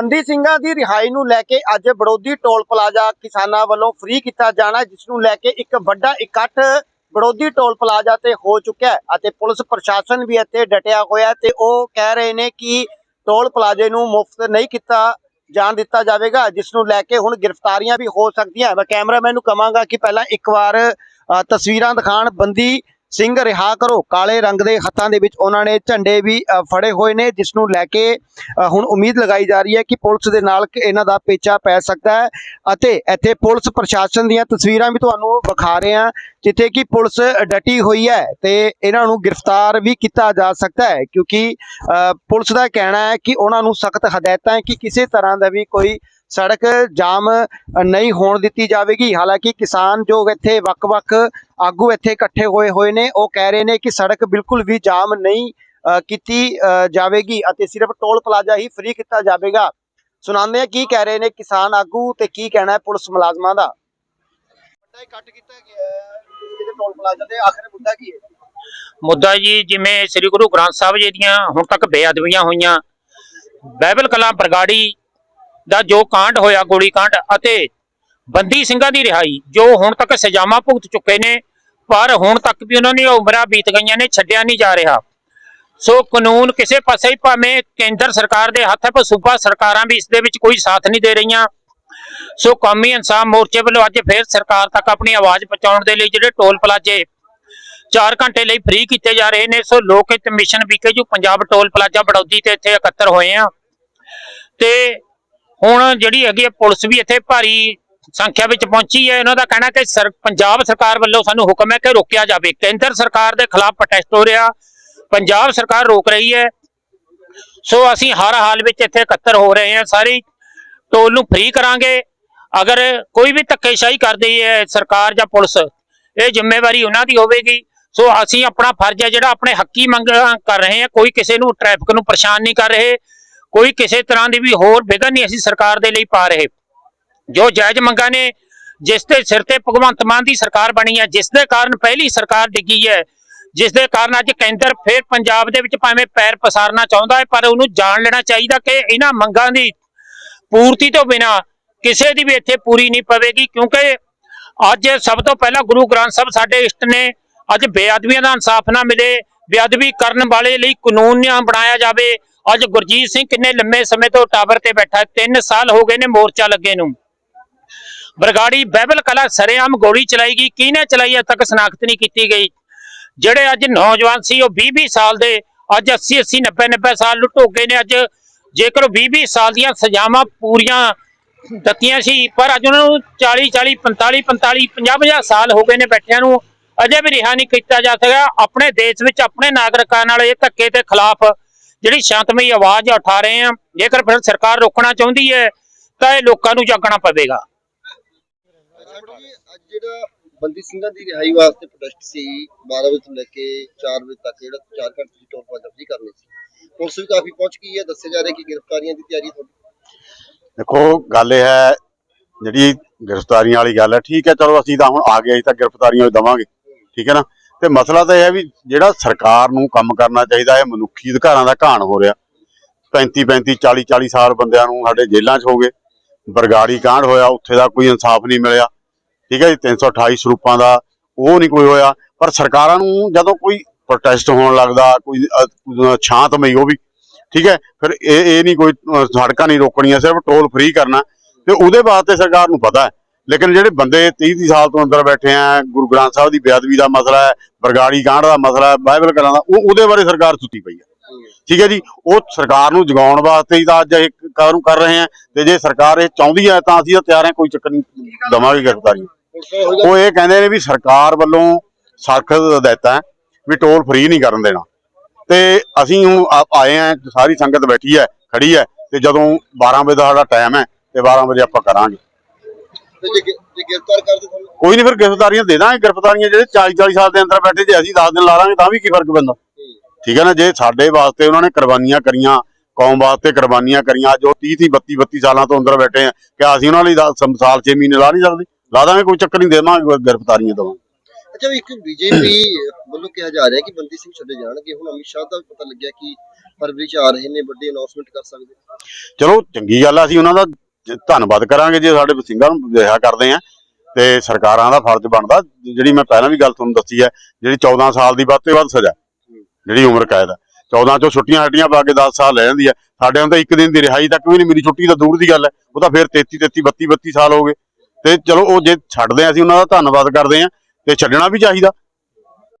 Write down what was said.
ਬੰਦੀ ਸਿੰਘਾਂ ਦੀ ਰਿਹਾਈ ਨੂੰ ਲੈ ਕੇ ਅੱਜ ਬੜੌਦੀ ਟੋਲ ਪਲਾਜ਼ਾ ਕਿਸਾਨਾਂ ਵੱਲੋਂ ਫ੍ਰੀ ਕੀਤਾ ਜਾਣਾ ਜਿਸ ਨੂੰ ਲੈ ਕੇ ਇੱਕ ਵੱਡਾ ਇਕੱਠ ਬੜੌਦੀ ਟੋਲ ਪਲਾਜ਼ਾ ਤੇ ਹੋ ਚੁੱਕਿਆ ਅਤੇ ਪੁਲਿਸ ਪ੍ਰਸ਼ਾਸਨ ਵੀ ਇੱਥੇ ਡਟਿਆ ਹੋਇਆ ਤੇ ਉਹ ਕਹਿ ਰਹੇ ਨੇ ਕਿ ਟੋਲ ਪਲਾਜ਼ੇ ਨੂੰ ਮੁਫਤ ਨਹੀਂ ਕੀਤਾ ਜਾਣ ਦਿੱਤਾ ਜਾਵੇਗਾ, ਜਿਸ ਨੂੰ ਲੈ ਕੇ ਹੁਣ ਗ੍ਰਿਫਤਾਰੀਆਂ ਵੀ ਹੋ ਸਕਦੀਆਂ ਮੈਂ ਕੈਮਰਾਮੈਨ ਨੂੰ ਕਹਾਂਗਾ ਕਿ ਪਹਿਲਾਂ ਇੱਕ ਵਾਰ ਤਸਵੀਰਾਂ ਦਿਖਾਣ ਬੰਦੀ ਸਿੰਘ ਰਿਹਾ ਕਰੋ। ਕਾਲੇ ਰੰਗ ਦੇ ਹੱਥਾਂ ਦੇ ਵਿੱਚ ਉਹਨਾਂ ਨੇ ਝੰਡੇ ਵੀ ਫੜੇ ਹੋਏ ਨੇ ਜਿਸ ਨੂੰ ਲੈ ਕੇ ਹੁਣ ਉਮੀਦ ਲਗਾਈ ਜਾ ਰਹੀ ਹੈ ਕਿ ਪੁਲਿਸ ਦੇ ਨਾਲ ਇਹਨਾਂ ਦਾ ਪੇਚਾ ਪੈ ਸਕਦਾ ਹੈ ਅਤੇ ਇੱਥੇ ਪੁਲਿਸ ਪ੍ਰਸ਼ਾਸਨ ਦੀਆਂ ਤਸਵੀਰਾਂ ਵੀ ਤੁਹਾਨੂੰ ਵਿਖਾ ਰਹੇ ਹਾਂ, ਜਿੱਥੇ ਕਿ ਪੁਲਿਸ ਡਟੀ ਹੋਈ ਹੈ ਤੇ ਇਹਨਾਂ ਨੂੰ ਗ੍ਰਿਫਤਾਰ ਵੀ ਕੀਤਾ ਜਾ ਸਕਦਾ ਹੈ ਕਿਉਂਕਿ ਪੁਲਿਸ ਦਾ ਕਹਿਣਾ ਹੈ ਕਿ ਉਹਨਾਂ ਨੂੰ ਸਖਤ ਹਦਾਇਤਾਂ ਹੈ ਕਿ ਕਿਸੇ ਤਰ੍ਹਾਂ ਦਾ ਵੀ ਕੋਈ ਸੜਕ ਜਾਮ ਨਹੀਂ ਹੋਣ ਦਿੱਤੀ ਜਾਵੇਗੀ। ਹਾਲਾਂਕਿ ਕਿਸਾਨ ਜੋ ਇੱਥੇ ਵੱਖ-ਵੱਖ ਆਗੂ ਇੱਥੇ ਇਕੱਠੇ ਹੋਏ ਹੋਏ ਨੇ, ਉਹ ਕਹਿ ਰਹੇ ਨੇ ਕਿ ਸੜਕ ਬਿਲਕੁਲ ਵੀ ਜਾਮ ਨਹੀਂ ਕੀਤੀ ਜਾਵੇਗੀ ਅਤੇ ਸਿਰਫ ਟੋਲ ਪਲਾਜ਼ਾ ਹੀ ਫ੍ਰੀ ਕੀਤਾ ਜਾਵੇਗਾ। ਸੁਣਾਉਂਦੇ ਆ ਕੀ ਕਹਿ ਰਹੇ ਨੇ ਕਿਸਾਨ ਆਗੂ ਤੇ ਕੀ ਕਹਿਣਾ ਹੈ ਪੁਲਿਸ ਮੁਲਾਜ਼ਮਾਂ ਦਾ। ਵੱਡਾ ਇਕੱਠ ਕੀਤਾ ਗਿਆ ਹੈ ਟੋਲ ਪਲਾਜ਼ਾ ਤੇ ਆਖਰ ਮੁੱਦਾ ਕੀ ਹੈ? ਮੁੱਦਾ ਜੀ, ਜਿਵੇਂ ਸ੍ਰੀ ਗੁਰੂ ਗ੍ਰੰਥ ਸਾਹਿਬ ਜੀ ਦੀਆਂ ਹੁਣ ਤੱਕ ਬੇਅਦਬੀਆਂ ਹੋਈਆਂ ਬਾਈਬਲ ਕਲਾਂ ਬਰਗਾੜੀ ਦਾ ਜੋ ਕਾਂਡ ਹੋਇਆ, ਗੋਲੀ ਕਾਂਡ ਅਤੇ ਬੰਦੀ ਸਿੰਘਾਂ ਦੀ ਰਿਹਾਈ, ਜੋ ਹੁਣ ਤੱਕ ਸਜ਼ਾਵਾਂ ਭੁਗਤ ਚੁੱਕੇ ਨੇ, ਪਰ ਹੁਣ ਤੱਕ ਵੀ ਉਹਨਾਂ ਦੀਆਂ ਉਮਰਾਂ ਬੀਤ ਗਈਆਂ ਨੇ, ਛੱਡਿਆ ਨਹੀਂ ਜਾ ਰਿਹਾ। ਸੋ ਕਾਨੂੰਨ ਕਿਸੇ ਪਾਸੇ ਹੀ ਭਾਵੇਂ ਕੇਂਦਰ ਸਰਕਾਰ ਦੇ ਹੱਥ ਹੈ, ਪਰ ਸੂਬਾ ਸਰਕਾਰਾਂ ਵੀ ਇਸ ਦੇ ਵਿੱਚ ਕੋਈ ਸਾਥ ਨਹੀਂ ਦੇ ਰਹੀਆਂ। ਸੋ ਕੌਮੀ ਇਨਸਾਫ ਮੋਰਚੇ ਵੱਲੋਂ ਅੱਜ ਫੇਰ ਸਰਕਾਰ ਤੱਕ ਆਪਣੀ ਆਵਾਜ਼ ਪਹੁੰਚਾਉਣ ਦੇ ਲਈ ਜਿਹੜੇ ਟੋਲ ਪਲਾਜ਼ੇ 4 ਘੰਟੇ ਲਈ ਫ੍ਰੀ ਕੀਤੇ ਜਾ ਰਹੇ ਨੇ, ਸੋ ਲੋਕ ਹਿੱਤ ਮਿਸ਼ਨ ਵਿਕੇ ਜੋ ਪੰਜਾਬ ਟੋਲ ਪਲਾਜ਼ਾ ਬੜੌਦੀ ਤੇ ਇੱਥੇ ਇਕੱਤਰ ਹੋਏ ਆ, ਤੇ ਹੁਣ ਜਿਹੜੀ ਹੈਗੀ ਹੈ ਪੁਲਿਸ ਵੀ ਇੱਥੇ ਭਾਰੀ ਸੰਖਿਆ ਵਿੱਚ ਪਹੁੰਚੀ ਹੈ। ਇਹਨਾਂ ਦਾ ਕਹਿਣਾ ਕਿ ਸਰ, ਪੰਜਾਬ ਸਰਕਾਰ ਵੱਲੋਂ ਸਾਨੂੰ ਹੁਕਮ ਹੈ ਕਿ ਰੋਕਿਆ ਜਾਵੇ। ਕੇਂਦਰ ਸਰਕਾਰ ਦੇ ਖਿਲਾਫ ਪ੍ਰੋਟੈਸਟ ਹੋ ਰਿਹਾ। ਪੰਜਾਬ ਸਰਕਾਰ ਰੋਕ ਰਹੀ ਹੈ। ਸੋ ਅਸੀਂ ਹਰ ਹਾਲ ਵਿੱਚ ਇੱਥੇ ਇਕੱਤਰ ਹੋ ਰਹੇ ਹਾਂ। ਸਾਰੀ ਟੋਲ ਨੂੰ ਫ੍ਰੀ ਕਰਾਂਗੇ। ਅਗਰ ਕੋਈ ਵੀ ਧੱਕੇਸ਼ਾਹੀ ਕਰਦੀ ਹੈ ਸਰਕਾਰ ਜਾਂ ਪੁਲਿਸ, ਇਹ ਜ਼ਿੰਮੇਵਾਰੀ ਉਹਨਾਂ ਦੀ ਹੋਵੇਗੀ। ਸੋ ਅਸੀਂ ਆਪਣਾ ਫਰਜ਼ ਹੈ ਜਿਹੜਾ ਆਪਣੇ ਹੱਕੀ ਮੰਗਾਂ ਕਰ ਰਹੇ ਹਾਂ। ਕੋਈ ਕਿਸੇ ਨੂੰ ਟ੍ਰੈਫਿਕ ਨੂੰ ਪਰੇਸ਼ਾਨ ਨਹੀਂ ਕਰ ਰਹੇ। ਕੋਈ ਕਿਸੇ ਤਰ੍ਹਾਂ ਦੀ ਵੀ ਹੋਰ ਵਿਘਨ ਨਹੀਂ ਅਸੀਂ ਸਰਕਾਰ ਦੇ ਲਈ ਪਾ ਰਹੇ। ਜੋ ਜਾਇਜ਼ ਮੰਗਾਂ ਨੇ, ਜਿਸ ਦੇ ਸਿਰ ਤੇ ਭਗਵੰਤ ਮਾਨ ਦੀ ਸਰਕਾਰ ਬਣੀ ਹੈ, ਜਿਸ ਦੇ ਕਾਰਨ ਪਹਿਲੀ ਸਰਕਾਰ ਡਿੱਗੀ ਹੈ, ਜਿਸ ਦੇ ਕਾਰਨ ਅੱਜ ਕੇਂਦਰ ਫਿਰ ਪੰਜਾਬ ਦੇ ਵਿੱਚ ਭਾਵੇਂ ਪੈਰ ਪਸਾਰਨਾ ਚਾਹੁੰਦਾ ਹੈ, ਪਰ ਉਹਨੂੰ ਜਾਣ ਲੈਣਾ ਚਾਹੀਦਾ ਕਿ ਇਹਨਾਂ ਮੰਗਾਂ ਦੀ ਪੂਰਤੀ ਤੋਂ ਬਿਨਾ ਕਿਸੇ ਦੀ ਵੀ ਇੱਥੇ ਪੂਰੀ ਨਹੀਂ ਪਵੇਗੀ, ਕਿਉਂਕਿ ਅੱਜ ਸਭ ਤੋਂ ਪਹਿਲਾਂ ਗੁਰੂ ਗ੍ਰੰਥ ਸਾਹਿਬ ਸਾਡੇ ਇਸ਼ਟ ਨੇ, ਅੱਜ ਬੇਅਦਬੀਆਂ ਦਾ ਇਨਸਾਫ ਨਾ ਮਿਲੇ, ਬੇਅਦਬੀ ਕਰਨ ਵਾਲੇ ਲਈ ਕਾਨੂੰਨ ਨਾ ਬਣਾਇਆ ਜਾਵੇ ਅੱਜ ਗੁਰਜੀਤ ਸਿੰਘ ਕਿੰਨੇ ਲੰਮੇ ਸਮੇਂ ਤੋਂ ਟਾਵਰ ਤੇ ਬੈਠਾ ਹੈ? 3 ਸਾਲ ਹੋ ਗਏ ਨੇ ਮੋਰਚਾ ਲੱਗੇ ਨੂੰ। ਬਰਗਾੜੀ ਬਾਈਬਲ ਕਲਾ ਸਰੇਆਮ ਗੋਲੀ ਚਲਾਈ ਗਈ। ਕਿਹਨੇ ਚਲਾਈ? ਅਜੇ ਤੱਕ ਸ਼ਨਾਖਤ ਨਹੀਂ ਕੀਤੀ ਗਈ। ਜਿਹੜੇ ਅੱਜ ਨੌਜਵਾਨ ਸੀ, ਉਹ 20 20 ਸਾਲ ਦੇ, ਅੱਜ 80 80 90 90 ਸਾਲ ਨੂੰ ਢੋਕੇ ਨੇ। ਅੱਜ ਜੇਕਰ ਉਹ 20 20 ਸਾਲ ਦੀਆਂ ਸਜ਼ਾਵਾਂ ਪੂਰੀਆਂ ਦਿੱਤੀਆਂ ਸੀ, ਪਰ ਅੱਜ ਉਹਨਾਂ ਨੂੰ 40 40 45 45 50 50 ਸਾਲ ਹੋ ਗਏ ਨੇ ਬੈਠਿਆਂ ਨੂੰ। ਅਜੇ ਵੀ ਰਿਹਾ ਨਹੀਂ ਕੀਤਾ ਜਾ ਸਕਿਆ। ਆਪਣੇ ਦੇਸ਼ ਵਿੱਚ ਆਪਣੇ ਨਾਗਰਿਕਾਂ ਨਾਲ ਇਹ ਧੱਕੇ ਦੇ ਖਿਲਾਫ ਜਿਹੜੀ ਸ਼ਾਂਤਮਈ ਆਵਾਜ਼ ਉਠਾ ਰਹੇ ਆ ਜੇਕਰ ਫਿਰ ਸਰਕਾਰ ਰੋਕਣਾ ਚਾਹੁੰਦੀ ਹੈ ਤਾਂ ਇਹ ਲੋਕਾਂ ਨੂੰ ਜਾਗਣਾ ਪਵੇਗਾ। ਅੱਜ ਜਿਹੜਾ ਬੰਦੀ ਸਿੰਘਾਂ ਦੀ ਰਿਹਾਈ ਵਾਸਤੇ ਪ੍ਰੋਟੈਸਟ ਸੀ 12 ਵਜੇ ਤੋਂ ਲੈ ਕੇ 4 ਵਜੇ ਤੱਕ ਜਿਹੜਾ 4 ਘੰਟੇ ਦੀ ਟੋਲ ਪਲਾਜ਼ਾ ਫ੍ਰੀ ਕਰਨੀ ਸੀ। ਪੁਲਿਸ ਵੀ ਕਾਫੀ ਪਹੁੰਚ ਗਈ ਹੈ ਦੱਸਿਆ ਜਾ ਰਿਹਾ ਕਿ ਗ੍ਰਿਫਤਾਰੀਆਂ ਦੀ ਤਿਆਰੀ ਤੁਹਾਡੀ? ਦੇਖੋ ਗੱਲ ਇਹ ਹੈ ਜਿਹੜੀ ਗ੍ਰਿਫਤਾਰੀਆਂ ਵਾਲੀ ਗੱਲ ਹੈ ਠੀਕ ਹੈ ਚਲੋ ਅਸੀਂ ਤਾਂ ਹੁਣ ਆ ਗਏ ਅਸੀਂ ਤਾਂ ਗ੍ਰਿਫਤਾਰੀਆਂ ਵੀ ਦਵਾਂਗੇ ਠੀਕ ਹੈ ਨਾ? ਤੇ ਮਸਲਾ ਤਾਂ ਇਹ ਹੈ ਵੀ ਜਿਹੜਾ ਸਰਕਾਰ ਨੂੰ ਕੰਮ ਕਰਨਾ ਚਾਹੀਦਾ ਹੈ ਮਨੁੱਖੀ ਅਧਿਕਾਰਾਂ ਦਾ ਘਾਣ ਹੋ ਰਿਹਾ। 35 35 40 40 ਸਾਲ ਬੰਦਿਆਂ ਨੂੰ ਸਾਡੇ ਜੇਲ੍ਹਾਂ 'ਚ ਹੋ ਗਏ। ਬਰਗਾੜੀ ਕਾਂਡ ਹੋਇਆ, ਉੱਥੇ ਦਾ ਕੋਈ ਇਨਸਾਫ ਨਹੀਂ ਮਿਲਿਆ। ਠੀਕ ਹੈ ਜੀ 328 ਸਰੂਪਾਂ ਦਾ ਉਹ ਨਹੀਂ ਕੋਈ ਹੋਇਆ। ਪਰ ਸਰਕਾਰਾਂ ਨੂੰ ਜਦੋਂ ਕੋਈ ਪ੍ਰੋਟੈਸਟ ਹੋਣ ਲੱਗਦਾ, ਕੋਈ ਛਾਂਤਮਈ ਉਹ ਵੀ, ਠੀਕ ਹੈ, ਫਿਰ ਇਹ ਇਹ ਨਹੀਂ ਕੋਈ ਸੜਕਾਂ ਨਹੀਂ ਰੋਕਣੀਆਂ, ਸਿਰਫ ਟੋਲ ਫ੍ਰੀ ਕਰਨਾ। ਤੇ ਉਹਦੇ ਵਾਸਤੇ ਸਰਕਾਰ ਨੂੰ ਪਤਾ ਹੈ ਲੇਕਿਨ ਜਿਹੜੇ ਬੰਦੇ 30 30 ਸਾਲ ਤੋਂ ਅੰਦਰ ਬੈਠੇ ਆ, ਗੁਰੂ ਗ੍ਰੰਥ ਸਾਹਿਬ ਦੀ ਬੇਅਦਬੀ ਦਾ ਮਸਲਾ ਹੈ, ਬਰਗਾੜੀ ਕਾਂਡ ਦਾ ਮਸਲਾ ਹੈ, ਬਾਈਬਲ ਕਰਾਂ ਦਾ, ਉਹ ਉਹਦੇ ਬਾਰੇ ਸਰਕਾਰ ਸੁੱਤੀ ਪਈ ਹੈ। ਠੀਕ ਹੈ ਜੀ, ਉਹ ਸਰਕਾਰ ਨੂੰ ਜਗਾਉਣ ਵਾਸਤੇ ਹੀ ਤਾਂ ਅੱਜ ਇਹ ਕਾਰੂ ਕਰ ਰਹੇ ਆ, ਤੇ ਜੇ ਸਰਕਾਰ ਇਹ ਚਾਹੁੰਦੀ ਹੈ ਤਾਂ ਅਸੀਂ ਤਾਂ ਤਿਆਰ ਹਾਂ, ਕੋਈ ਚੱਕਰ ਨਹੀਂ ਦਵਾਂਗੇ ਗ੍ਰਿਫਤਾਰੀ। ਪੁਲਿਸ ਉਹ ਇਹ ਕਹਿੰਦੇ ਨੇ ਵੀ ਸਰਕਾਰ ਵੱਲੋਂ ਸਖਤ ਹਦਾਇਤਾਂ ਵੀ ਟੋਲ ਫ੍ਰੀ ਨਹੀਂ ਕਰਨ ਦੇਣਾ। ਤੇ ਅਸੀਂ ਹੁਣ ਆਏ ਆ, ਸਾਰੀ ਸੰਗਤ ਬੈਠੀ ਹੈ, ਖੜੀ ਹੈ, ਤੇ ਜਦੋਂ 12 ਵਜੇ ਦਾ ਸਾਡਾ ਟਾਈਮ ਹੈ, ਤੇ 12 ਵਜੇ ਆਪਾਂ ਕਰਾਂਗੇ। ਤੇ ਜੇ ਗਿ- ਜੇ ਗ੍ਰਿਫਤਾਰ ਕਰਦੇ ਤੁਹਾਨੂੰ ਕੋਈ ਨਹੀਂ ਫਿਰ ਗ੍ਰਿਫਤਾਰੀਆਂ ਦੇ ਦਾਂਗੇ ਗ੍ਰਿਫਤਾਰੀਆਂ ਜਿਹੜੇ 40 40 ਸਾਲ ਦੇ ਅੰਦਰ ਬੈਠੇ ਜੇ ਅਸੀਂ 10 ਦਿਨ ਲਾ ਲਾਂਗੇ ਤਾਂ ਵੀ ਕੀ ਫ਼ਰਕ ਪੈਂਦਾ? ਠੀਕ। ਹੈ ਨਾ ਜੇ ਸਾਡੇ ਵਾਸਤੇ ਉਹਨਾਂ ਨੇ ਕੁਰਬਾਨੀਆਂ ਕਰੀਆਂ ਕੌਮ ਵਾਸਤੇ ਕੁਰਬਾਨੀਆਂ ਕਰੀਆਂ ਜੋ 30 30 32 32 ਸਾਲਾਂ ਤੋਂ ਅੰਦਰ ਬੈਠੇ ਆ ਕਿ ਅਸੀਂ ਉਹਨਾਂ ਲਈ ਸਾਲ 6 ਮਹੀਨੇ ਲਾ ਨਹੀਂ ਸਕਦੇ? ਲਾ ਦਾਂਗੇ ਕੋਈ ਚੱਕਰ ਨਹੀਂ ਦੇਵਾਂਗੇ ਗ੍ਰਿਫਤਾਰੀਆਂ ਦਵਾਂਗੇ ਅੱਛਾ ਇੱਕ ਬੀਜੇਪੀ ਵੱਲੋਂ ਕਿਹਾ ਜਾ ਰਿਹਾ ਕਿ ਬੰਦੀ ਸਿੰਘ ਛੱਡੇ ਜਾਣਗੇ। ਹੁਣ ਅਮਿਤ ਸ਼ਾਹ ਦਾ ਪਤਾ ਲੱਗਿਆ ਕਿ ਫਰਵਰੀ ਚ ਆ ਰਹੇ ਨੇ ਵੱਡੀ ਅਨਾਉਂਸਮੈਂਟ ਕਰ ਸਕਦੇ। ਚਲੋ ਚੰਗੀ ਗੱਲ ਆ ਅਸੀਂ ਉਹਨਾਂ ਦਾ ਧੰਨਵਾਦ ਕਰਾਂਗੇ ਜੇ ਸਾਡੇ ਸਿੰਘਾਂ ਨੂੰ ਰਿਹਾ ਕਰਦੇ ਆ, ਤੇ ਸਰਕਾਰਾਂ ਦਾ ਫਰਜ਼ ਬਣਦਾ ਜਿਹੜੀ ਮੈਂ ਪਹਿਲਾਂ ਵੀ ਗੱਲ ਤੁਹਾਨੂੰ ਦੱਸੀ ਹੈ, ਜਿਹੜੀ 14 ਸਾਲ ਦੀ ਵੱਧ ਤੋਂ ਵੱਧ ਸਜ਼ਾ, ਜਿਹੜੀ ਉਮਰ ਕੈਦ ਹੈ 14 ਚੋਂ ਛੁੱਟੀਆਂ ਹਟੀਆਂ ਪਾ ਕੇ 10 ਸਾਲ ਲੈ ਜਾਂਦੀ ਹੈ ਸਾਡੇ ਹੁਣ ਤਾਂ ਇੱਕ ਦਿਨ ਦੀ ਰਿਹਾਈ ਤੱਕ ਵੀ ਨਹੀਂ ਮੇਰੀ ਛੁੱਟੀ ਤਾਂ ਦੂਰ ਦੀ ਗੱਲ ਹੈ, ਉਹ ਤਾਂ ਫਿਰ 33 33 32 32 ਸਾਲ ਹੋ ਗਏ। ਤੇ ਚਲੋ ਉਹ ਜੇ ਛੱਡਦੇ ਆ, ਅਸੀਂ ਉਹਨਾਂ ਦਾ ਧੰਨਵਾਦ ਕਰਦੇ ਆ, ਤੇ ਛੱਡਣਾ ਵੀ ਚਾਹੀਦਾ।